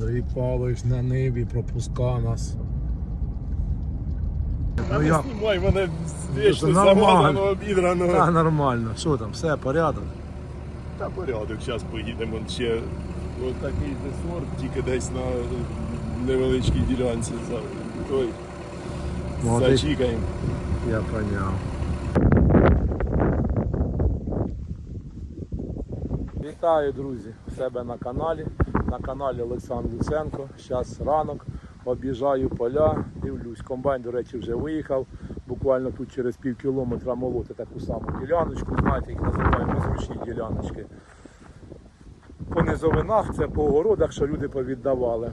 Андрій Павлович на ниві пропуска нас. Ну як? знімай мене вічно нормально. обідраного. Та нормально. Що там, все, порядок. Та порядок, зараз поїдемо ще. Ось такий же сорт, тільки десь на невеличкій ділянці. Той, Молодий. зачікаємо. Я поняв. Вітаю, друзі, в себе на каналі. На каналі Олександр Луценко. Зараз ранок, об'їжджаю поля, дивлюсь. Комбайн, до речі, вже виїхав. Буквально тут через пів кілометра молоти таку саму діляночку. Знаєте, їх називаємо зручні діляночки. По низовинах, це по огородах, що люди повіддавали.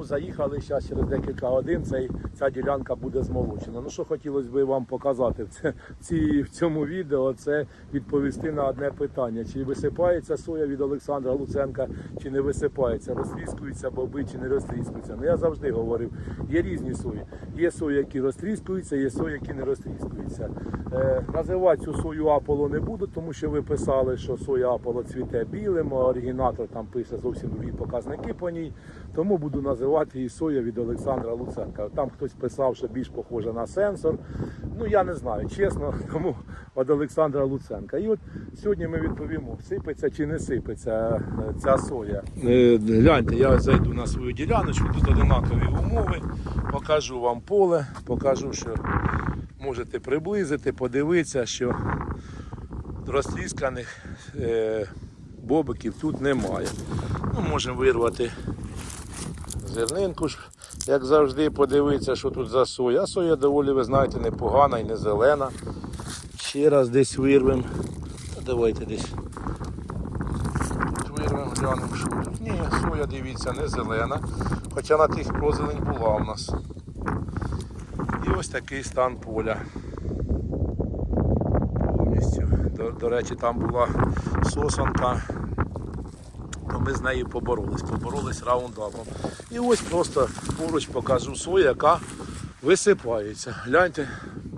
Тому заїхали зараз через декілька годин. Цей, ця ділянка буде змолочена. Ну що хотілося б вам показати в, ці, в цьому відео, це відповісти на одне питання: чи висипається соя від Олександра Луценка, чи не висипається, розтріскуються боби, чи не розтріскуються. Ну я завжди говорив, є різні сої. Є сої, які розтріскуються, є сої, які не розтріскуються. Е, називати цю сою Аполло не буду, тому що ви писали, що соя Аполло цвіте білим, оригінатор там пише зовсім другі показники по ній. Тому буду називати її соя від Олександра Луценка. Там хтось писав, що більш похожа на сенсор. Ну я не знаю, чесно, тому від Олександра Луценка. І от сьогодні ми відповімо, сипеться чи не сипеться е, ця соя. Гляньте, я зайду на свою діляночку, тут одинакові умови, покажу вам поле, покажу, що можете приблизити, подивитися, що розтрісканих е, бобиків тут немає. Ну, можемо вирвати зернинку, ж, як завжди, подивитися, що тут за соя. А соя доволі, ви знаєте, непогана і не зелена. Ще раз десь вирвемо. Давайте десь вирвемо, глянемо, що тут. Ні, соя, дивіться, не зелена. Хоча на тих прозелень була у нас. І ось такий стан поля. Повністю. До, до речі, там була сосанка, ми з нею поборолись. Поборолись раундапом. І ось просто поруч покажу сою, яка висипається. Гляньте,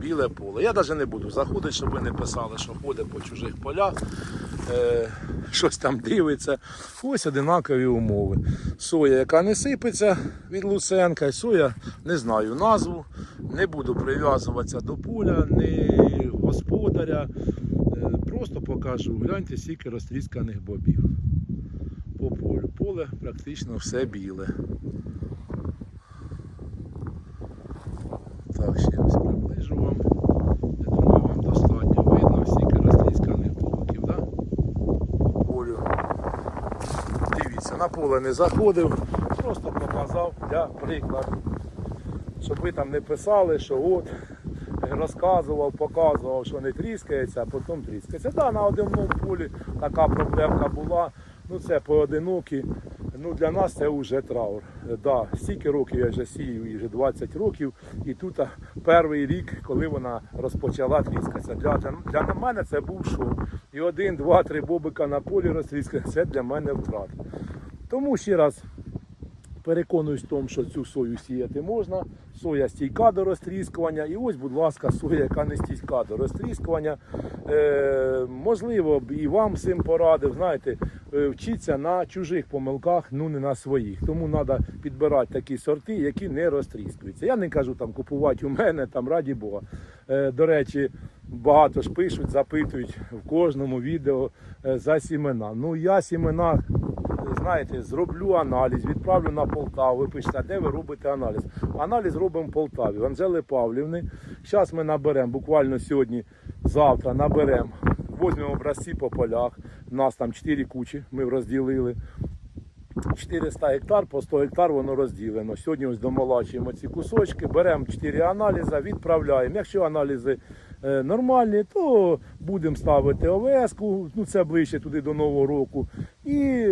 біле поле. Я навіть не буду заходити, щоб ви не писали, що ходить по чужих полях. Е, щось там дивиться. Ось одинакові умови. Соя, яка не сипеться від Луценка, соя, не знаю назву, не буду прив'язуватися до поля, ні господаря. Е, Просто покажу, гляньте, скільки розтрісканих бобів по полю. Поле практично все біле. Так, ще ось приближу вам. Я думаю, вам достатньо видно, скільки розтрісканих бобиків, да? по полю. Дивіться, на поле не заходив, просто показав для прикладу. Щоб ви там не писали, що от розказував, показував, що не тріскається, а потім тріскається. Так, да, на одному полі така проблемка була. Ну це поодинокі. Ну для нас це вже траур. Да, стільки років я вже сію, її вже 20 років. І тут перший рік, коли вона розпочала тріскатися. Для, для, для мене це був шок. І один, два, три бобика на полі розтріскати, це для мене втрата. Тому ще раз переконуюсь в тому, що цю сою сіяти можна. Соя стійка до розтріскування. І ось, будь ласка, соя, яка не стійка до розтріскування. Е, можливо, і вам цим порадив. Знаєте, е, вчіться на чужих помилках, ну не на своїх. Тому треба підбирати такі сорти, які не розтріскуються. Я не кажу там купувати у мене, там раді Бога. Е, до речі, багато ж пишуть, запитують в кожному відео е, за сімена. Ну я сімена знаєте, зроблю аналіз, відправлю на Полтаву. Ви пишете, де ви робите аналіз? Аналіз робимо в Полтаві. в Анжели Павлівни. Зараз ми наберемо, буквально сьогодні, завтра наберемо, візьмемо образці по полях. У нас там 4 кучі, ми розділили. 400 гектар, по 100 гектар воно розділено. Сьогодні ось домолачуємо ці кусочки, беремо 4 аналізи, відправляємо. Якщо аналізи е, нормальні, то будемо ставити ОВС, ну це ближче туди до Нового року. І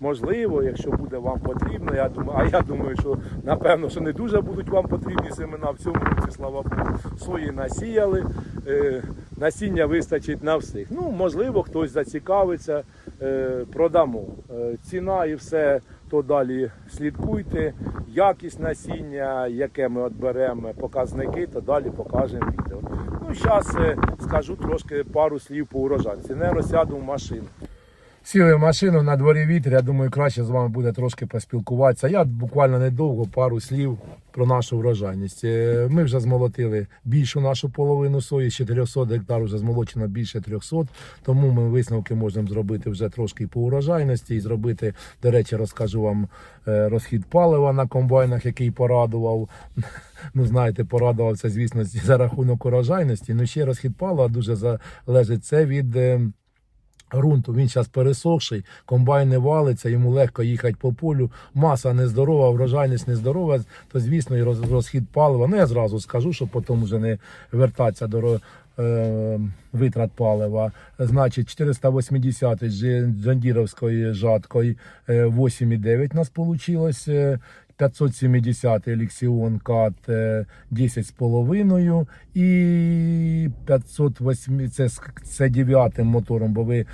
можливо, якщо буде вам потрібно, я думаю, а я думаю, що напевно, що не дуже будуть вам потрібні семена в цьому році, слава Богу. Сої насіяли, е, насіння вистачить на всіх. Ну, можливо, хтось зацікавиться, е, продамо. Е, ціна і все, то далі слідкуйте. Якість насіння, яке ми от показники, то далі покажемо відео. Ну, зараз скажу трошки пару слів по урожайці. Не розсяду в машину. Сіли в машину на дворі вітер. Я думаю, краще з вами буде трошки поспілкуватися. Я буквально недовго пару слів про нашу врожайність. Е, Ми вже змолотили більшу нашу половину сої, з 400 гектар вже змолочено більше 300, тому ми висновки можемо зробити вже трошки по урожайності і зробити, до речі, розкажу вам е, розхід палива на комбайнах, який порадував. Ну, знаєте, порадувався, звісно, за рахунок урожайності. Ну, ще розхід палива дуже залежить це від. Е, Грунту він зараз пересохший, комбайн не валиться, йому легко їхати по полю. Маса нездорова, врожайність нездорова, то звісно і роз- розхід палива. Ну я зразу скажу, щоб потім вже не вертатися до е, витрат палива. Значить, 480 з Джандіровської жаткою е, 8,9 у нас вийшло. 570 Еліксіон Кат е, 10,5 і 508, це, це 9 мотором, бо ви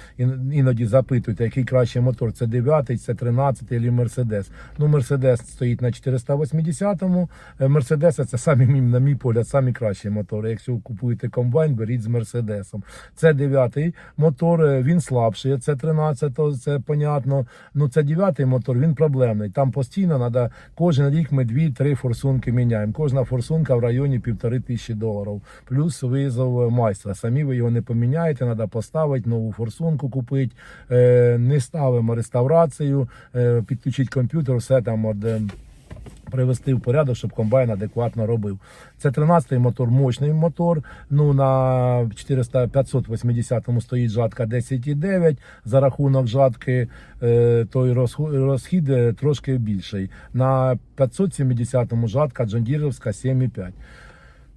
іноді запитуєте, який кращий мотор, це 9, це 13 або Мерседес. Ну, Мерседес стоїть на 480-му, е, Мерседеса це самі, на мій погляд, самі кращі мотори. Якщо ви купуєте комбайн, беріть з Мерседесом. Це 9 мотор, е, він слабший, це 13, це понятно. Ну, це 9 мотор, він проблемний. Там постійно треба, кожен рік ми 2-3 форсунки міняємо. Кожна форсунка в районі півтори тисячі доларів. Плюс визов майстра. Самі ви його не поміняєте, треба поставити, нову форсунку купити. Е, не ставимо реставрацію, е, підключити комп'ютер, все там. От, е, Привести в порядок, щоб комбайн адекватно робив. Це 13-й мотор, мощний мотор. Ну на 400 580 стоїть жатка 10,9. За рахунок жатки е, той розхід е, трошки більший. На 570-му жатка Джондірівська 7,5.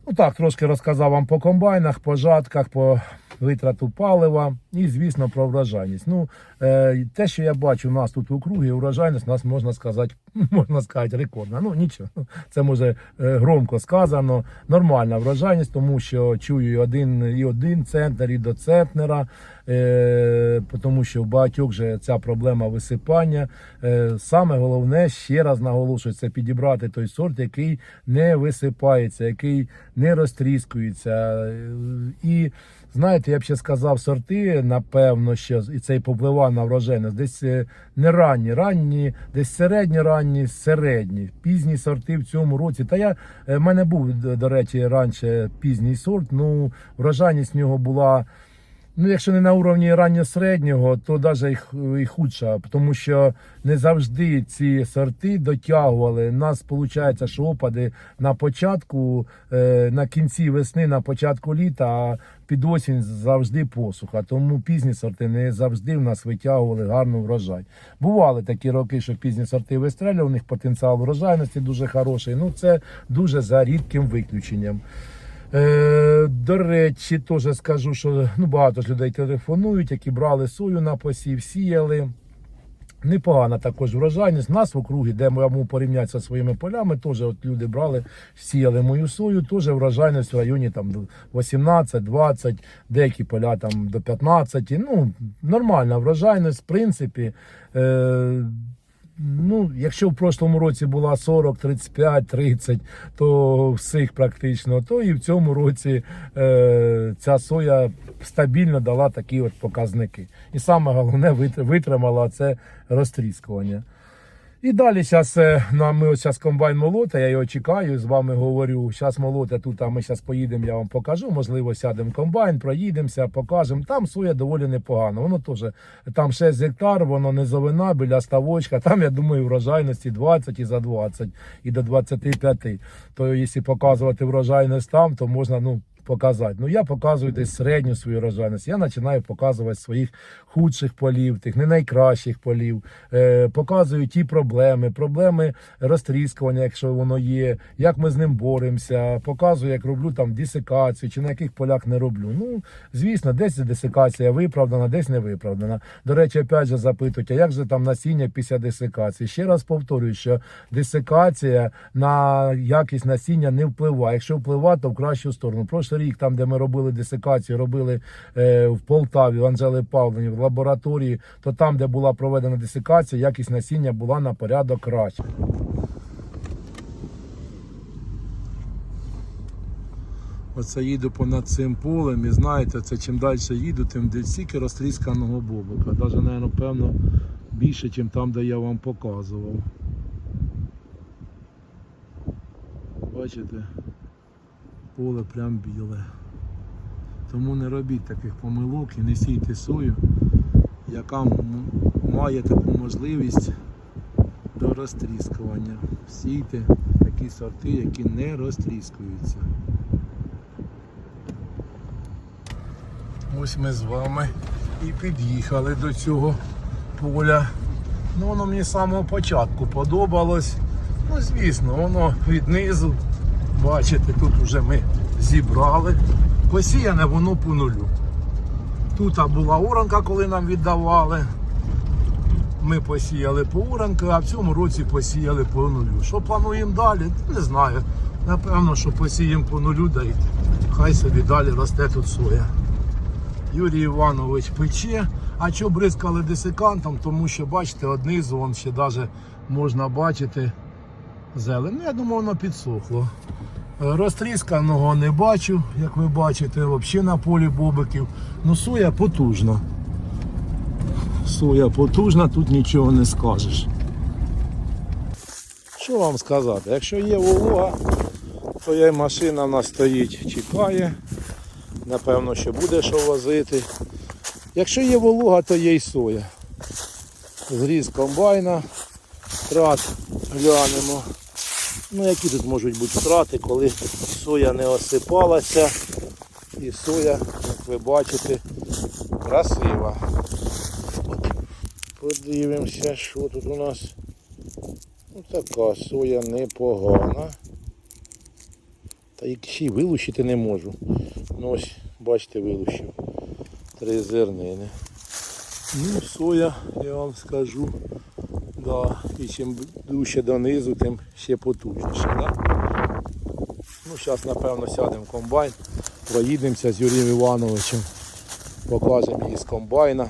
Ну так, трошки розказав вам по комбайнах, по жатках, по витрату палива і, звісно, про врожайність. Ну, те, що я бачу у нас тут в округі, врожайність у нас можна сказати, можна сказати, рекордна. Ну нічого, це може е, громко сказано. Нормальна врожайність, тому що чую один, і один центнер, і до центнера. Е, тому що в багатьох же ця проблема висипання. Е, саме головне, ще раз наголошую, це підібрати той сорт, який не висипається, який не розтріскується. Е, І знаєте, я б ще сказав, сорти, напевно, що і цей попливав на врожайність. Десь е, не ранні, ранні, десь середні ранні, середні, пізні сорти в цьому році. Та я е, в мене був, до речі, раніше пізній сорт. Ну, врожайність в нього була. Ну, якщо не на уровні ранньо-середнього, то навіть і, худша, тому що не завжди ці сорти дотягували. У нас виходить, що опади на початку, е, на кінці весни, на початку літа, а під осінь завжди посуха. Тому пізні сорти не завжди в нас витягували гарну врожай. Бували такі роки, що пізні сорти вистрелювали, у них потенціал врожайності дуже хороший. Ну це дуже за рідким виключенням. Е, до речі, теж скажу, що ну, багато ж людей телефонують, які брали сою на посів, сіяли. Непогана також врожайність. У нас в округі, де я можу порівняти зі своїми полями, теж от люди брали, сіяли мою сою, теж врожайність в районі там 18-20, деякі поля там до 15. Ну, нормальна врожайність, в принципі. Е, Ну, якщо в прошлому році була 40, 35, 30, то всіх практично, то і в цьому році е, ця соя стабільно дала такі от показники. І саме головне витримала це розтріскування. І далі зараз ну, ми ось зараз комбайн молота, я його чекаю, з вами говорю. Зараз молота тут, а ми зараз поїдемо, я вам покажу. Можливо, сядемо комбайн, проїдемося, покажемо. Там соя доволі непогано. Воно теж там 6 гектар, воно низовина, біля ставочка. Там, я думаю, врожайності 20 і за 20, і до 25. То якщо показувати врожайність там, то можна, ну. Показати. Ну я показую десь середню свою врожайність. Я починаю показувати своїх худших полів, тих не найкращих полів. Е, показую ті проблеми, проблеми розтріскування, якщо воно є, як ми з ним боремося. Показую, як роблю там десикацію, чи на яких полях не роблю. Ну, звісно, десь десикація виправдана, десь не виправдана. До речі, опять же запитують, а як же там насіння після десикації? Ще раз повторюю, що десикація на якість насіння не впливає. Якщо впливає, то в кращу сторону. Прошлий рік, там, де ми робили десикацію, робили е, в Полтаві, в Анжели Павловні, в лабораторії, то там, де була проведена десикація, якість насіння була на порядок краще. Оце їду понад цим полем і знаєте, це чим далі їду, тим стільки розтрісканого бобика. Навіть, навіть, певно, більше, ніж там, де я вам показував. Бачите? Поле прям біле. Тому не робіть таких помилок і не сійте сою, яка має таку можливість до розтріскування. Сійте такі сорти, які не розтріскуються. Ось ми з вами і під'їхали до цього поля. Ну, воно мені з самого початку подобалось. Ну, звісно, воно віднизу. Бачите, тут вже ми зібрали. Посіяне воно по нулю. Тут була уранка, коли нам віддавали. Ми посіяли по уранку, а в цьому році посіяли по нулю. Що плануємо далі? Не знаю. Напевно, що посіємо по нулю, да й хай собі далі росте тут соя. Юрій Іванович пече. А що бризкали десикантом, тому що бачите, однизу ще навіть можна бачити зелень. Ну, я думаю, воно підсохло. Е, Розтрісканого не бачу, як ви бачите, взагалі на полі бобиків. Ну, соя потужна. Соя потужна, тут нічого не скажеш. Що вам сказати? Якщо є волога, то є машина в нас стоїть, чекає. Напевно, що буде що возити. Якщо є волога, то є й соя. Зріз комбайна, трат глянемо. Ну, які тут можуть бути втрати, коли соя не осипалася. І соя, як ви бачите, красива. Подивимося, що тут у нас. Ну, така соя непогана. Та і ще й вилучити не можу. Ну ось, бачите, вилучив. Три зернини. Ну, соя, я вам скажу. Да. І чим дужче донизу, тим ще потужніше. Да? Ну, зараз, напевно, сядемо в комбайн, проїдемося з Юрієм Івановичем, покажемо її з комбайна.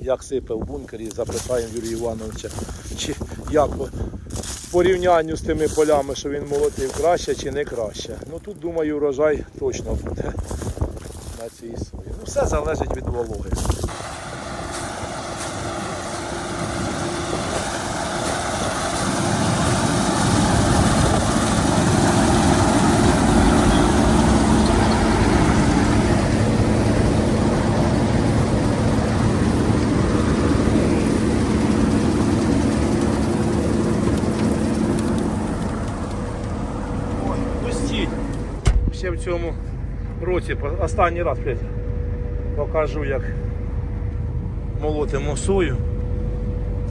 Як сипе в бункері, запитаємо Юрія Івановича, чи як по порівнянню з тими полями, що він молотив, краще чи не краще. Ну тут, думаю, урожай точно буде на цій сої. Ну, все залежить від вологи. Ой, пустіть. Ще в цьому році, останній раз Петя, покажу, як молотимо сою,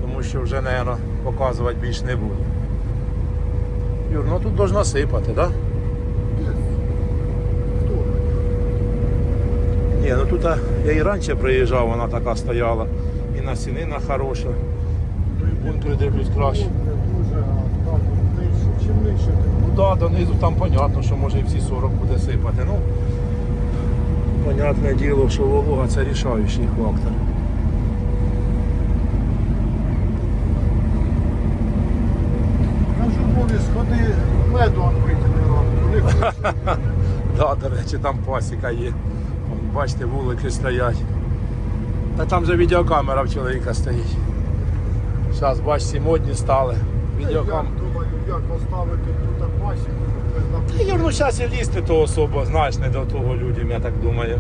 тому що вже, мабуть, показувати більш не буду. Юр, ну тут можна сипати, так? Да? Ні, ну тут я і раніше приїжджав, вона така стояла. І насінина хороша. Ну і бункери дивлюсь краще. Дуже, там нижче, чим нижче, Ну да, донизу там понятно, що може і всі 40 буде сипати. Ну, понятне діло, що волога це рішаючий фактор. Кажу, Вові, сходи меду витягни Да, до речі, там пасіка є. Бачите, вулики стоять. Та там же відеокамера в чоловіка стоїть. Зараз бачите, модні стали. Відеокам... як поставити тут пасіку, Юр, ну зараз і лізти то особо, знаєш, не до того людям, я так думаю.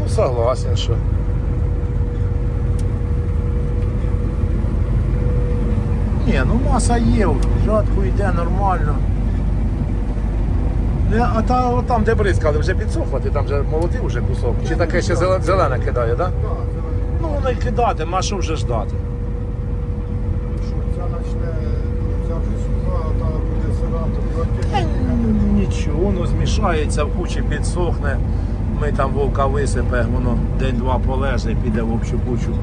Ну, согласен, що. Ні, ну маса є, жатку йде нормально. Не, а та, от там, де бризкали, вже підсохло, ти там вже молотив вже кусок. Чи таке ще зелене, кидає, так? Да? Ну й кидати, а що вже ждати? що ця почне, ця вже суха, а та буде сира, то Е, Нічого, воно змішається в кучі, підсохне. Ми там вовка висипе, воно день-два полеже, піде в общу кучу.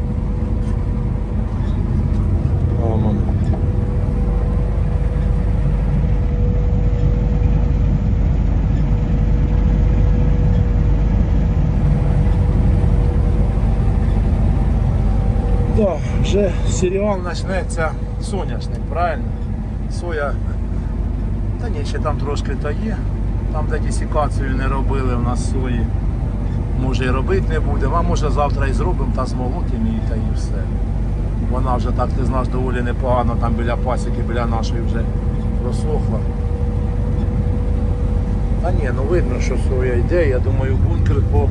Да, вже серіал почнеться соняшник, правильно? Соя Та ні, ще там трошки та є. Там, де десікацію не робили в нас сої. Може і робити не будемо, а може завтра і зробимо та змолотимо її та і все. Вона вже так, ти знаєш, доволі непогано там біля пасіки, біля нашої вже просохла. Та ні, ну видно, що соя йде. Я думаю, бункер по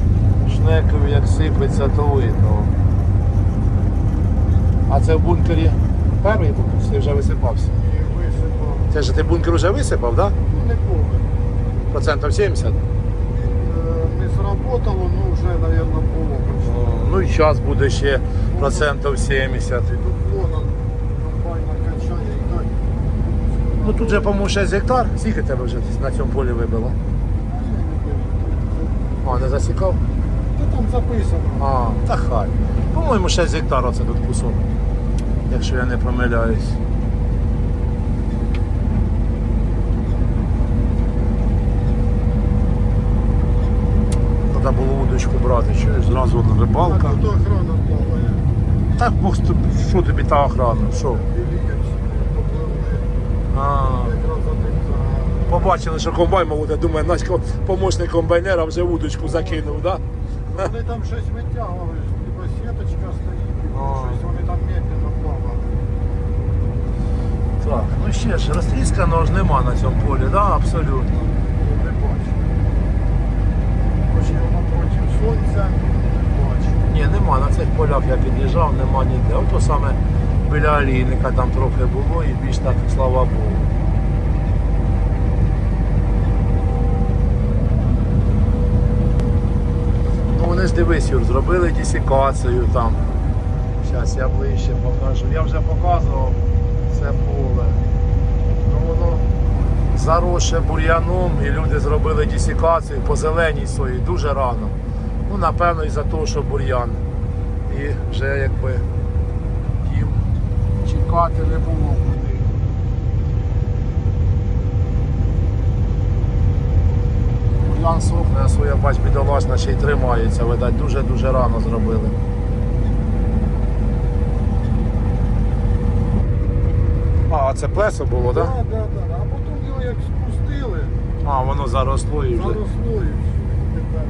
шнекові як сипеться, то видно. А це в бункері перший бункер, чи вже висипався? Це ж ти бункер вже висипав, так? Да? Ну, не повний. Процентів 70? Е, Не сработало, ну вже, мабуть, було. Ну і час буде ще процентів 70. Тут вона комбайна качає і так. Ну тут же, по-моєму, 6 гектар. Скільки тебе вже на цьому полі вибило? А, не засікав? Та там записано. А, та хай. По-моєму, 6 гектар оце тут кусок. Якщо я не помиляюсь. Треба було удочку брати, чуєш, зразу на А рибалка. Так Бог що тобі та охрана? Що? А, побачили, що комбайн молоде, думаю, наш помощник комбайнера вже удочку закинув, так? Да? Вони там щось витягували, либо сіточка стоїть, щось вони там медленно плавали. Так, ну ще ж, розтрісканого ж нема на цьому полі, да? абсолютно. Я не бачу. Хоч його проти сонця. Ні, нема на цих полях я під'їжджав, нема ніде. Ото саме біля олійника там трохи було і більш так, слава Богу. Ну вони ж дивись, Юр, зробили десікацію там. Зараз я ближче покажу. Я вже показував це поле. Ну воно заросше бур'яном і люди зробили десікацію по зеленій сої дуже рано. Ну, напевно, із-за того, що бур'ян. І вже якби їм чекати не було куди. Бур'ян сохне, а своя бач бідолашна ще й тримається, видать, дуже-дуже рано зробили. А, це плесо було, так? Так, так, так. А потім його як спустили, А, воно заросло і вже. заросло і все. Тепер,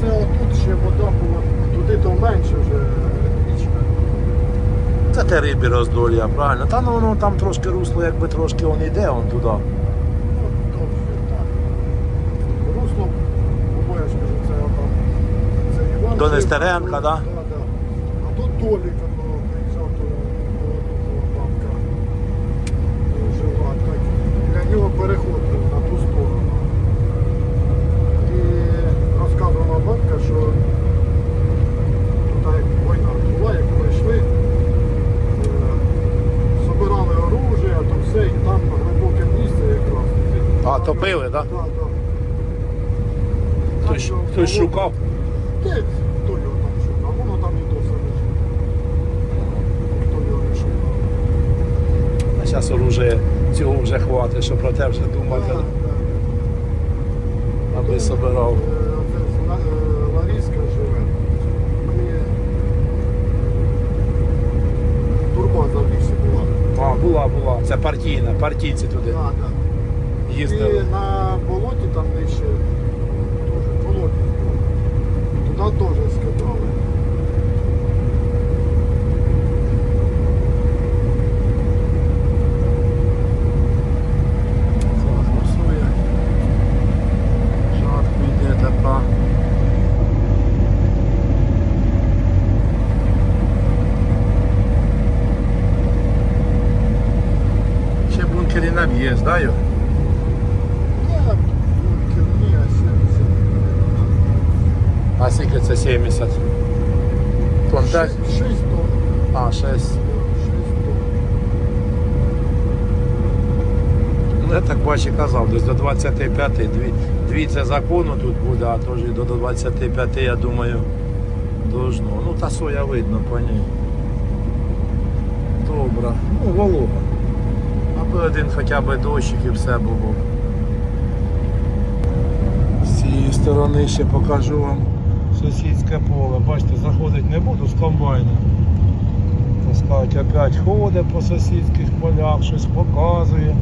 Це отут ще вода була, туди то менше вже річка. Це те рибі роздолля, правильно. Та ну воно там трошки русло, якби трошки он йде он туди. Русло, бо я ж це Іван. До Нестеренка, так? да? А тут Толік, воно приїжджав до одного бабка е, жила. Так, для нього переход був на ту сторону. І розказувала бабка, що тут як війна була, як пройшли, е, собирали оружие, то все, і там глибоке місце якраз. А, топили, так? Так, так. Хтось, Так, хтось було- шукав. Ти, хто його там шукав? Воно там і досі лежить. Хто його не шукав? А зараз оружие цього вже хватить, що про те вже думати, аби собирав. Е, Ла- е, Ларіска живе. Мені турба за була. А, була, була. Це партійна, партійці туди Так, так. І на болоті там нижче теж болоті. Туди теж скидали. Це голосує. Жатку йде така. Ще бункері наб'єш, да, Юр? Я керні, а 70. А скільки це 70? Тон 5? 6 тонн. А, 6. 6 тонн. Ну, я так бачу казав, десь до 25, дві, дві це закону тут буде, а теж і до 25, я думаю, должно. Ну, та соя видно по ній. Добре. Ну, волога. Аби один хоча б дощик і все було. З цієї сторони ще покажу вам сусідське поле. Бачите, заходити не буду з комбайна. Пускають опять ходить по сусідських полях, щось показує.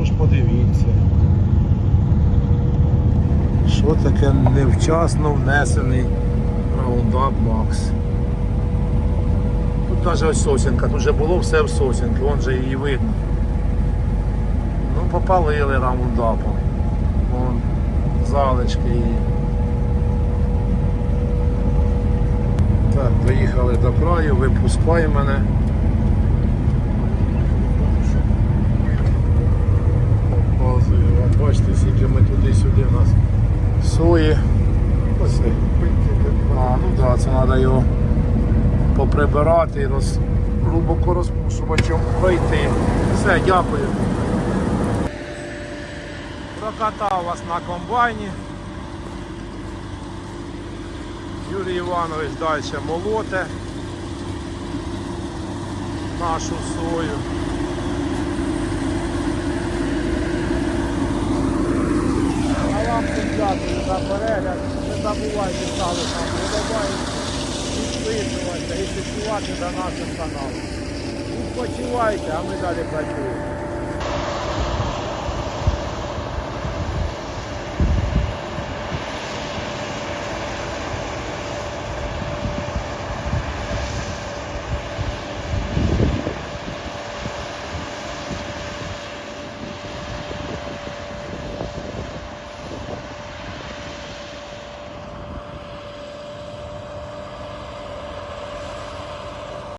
Ну, тож подивіться. Що таке невчасно внесений раундап Макс? Тут навіть ось сосінка, тут вже було все в сосінки, вон же її видно. Ну, попалили раундапом. Вон залишки її. Так, доїхали до краю, випускай мене. Показую вам, бачите, скільки ми туди-сюди у нас сої. Ось. А, ну так, да, це треба його поприбирати роз, глибоко розпушувачем пройти. Все, дякую. Прокатав вас на комбайні. Юрій Іванович далі молоте нашу сою. А вам всім дякую за перегляд. Не забувайте там, не подобається, підписуватися і слідкувати за нашим каналом. Відпочивайте, а ми далі працюємо.